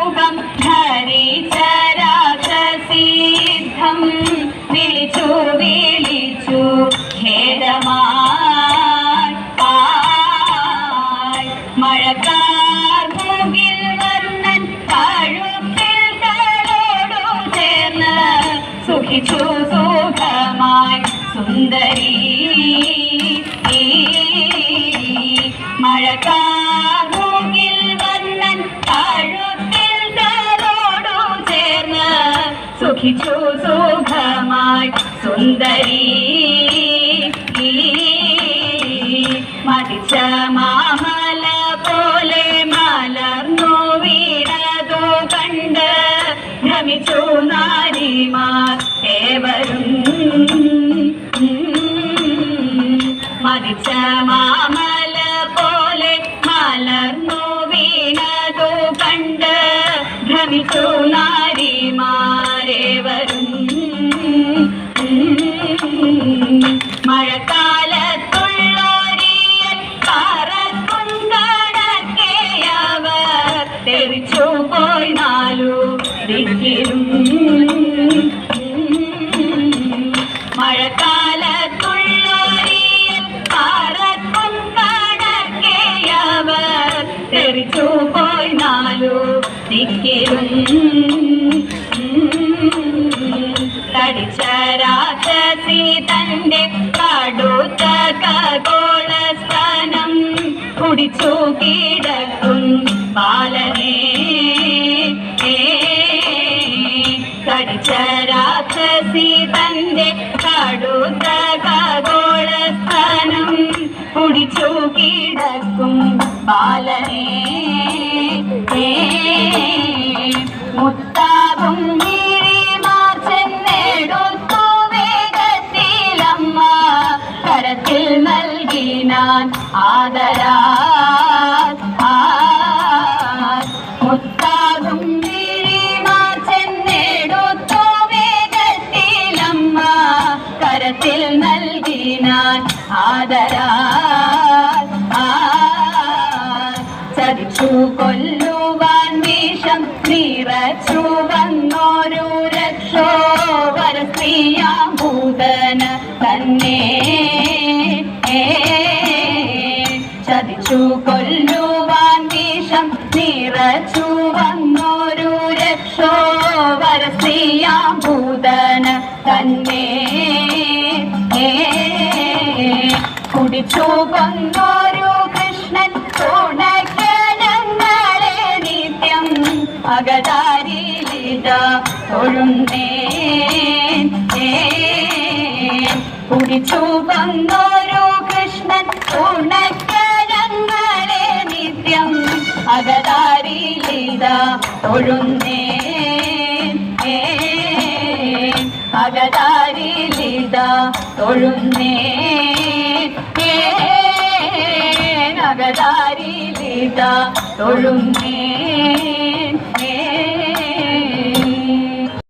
മുഖം ധരിച്ചരാജസിദ്ധം വിളിച്ചു വിളിച്ചു ഖേദമായി. മഴക്കാർ മുകിൽ വർണൻ കഴുത്തിൽ തലോടു ചേർന്ന് സുഖിച്ചു സുഖമായി സുന്ദരി മഴക്കാർ മുകിൽ വർണൻ കഴുത്തിൽ സുഖിച്ചു സുഖമായി സുന്ദരി. മതിച്ച മാമല പോലെ മലർന്നു വീണതു കണ്ട് ഭ്രമിച്ചു നാരിമാർ ഏവരും. മതിച്ച മാമല പോലെ മലർന്നു വീണതു കണ്ട് ഭ്രമിച്ചു നാരിമാരേവരും തെറിച്ചു പോയി നാലു ദിക്കിലും മഴക്കാലത്തുള്ളോരിയൽ പറക്കുണ്ടടക്കേയവർ തെറിച്ചു പോയി നാലു ദിക്കിലും തടിച്ച രാക്ഷസി തന്റെ കടുത്ത ഖഗോളസ്ഥാനം കുടിച്ചു കിടക്കും ബാലനെ തടിച്ച രാക്ഷസി തന്റെ കടുത്ത ഖഗോളസ്ഥാനം നൽകിനാൻ ആദരാ മുത്താകും ചെന്നെടുത്തു വേഗത്തിലമ്മ. കരത്തിൽ നൽകിനാൻ ആദരാ ചതിച്ചു കൊല്ലുവാൻ വിഷം നിറച്ചു വന്നോരു രക്ഷോ. വരസ്ത്രീയാഭൂതന തന്നെ. ചതിച്ചു കൊല്ലുവാൻ വിഷം നിറച്ചു വന്നൊരു രക്ഷോ ഭൂതന തന്നെ. കുടിച്ചു കൊന്നൊരു കൃഷ്ണൻ തുണക്കണങ്ങളെ നിത്യം അകതാരിലിത തൊഴുന്നേ. കുടിച്ചു കൊന്നൊരു കൃഷ്ണൻ തുണക്കണങ്ങളെ അകതാരിലിത തൊഴുന്നേ അകതാരിലിത തൊഴുന്നേ അകതാരിലിത തൊഴുന്നേ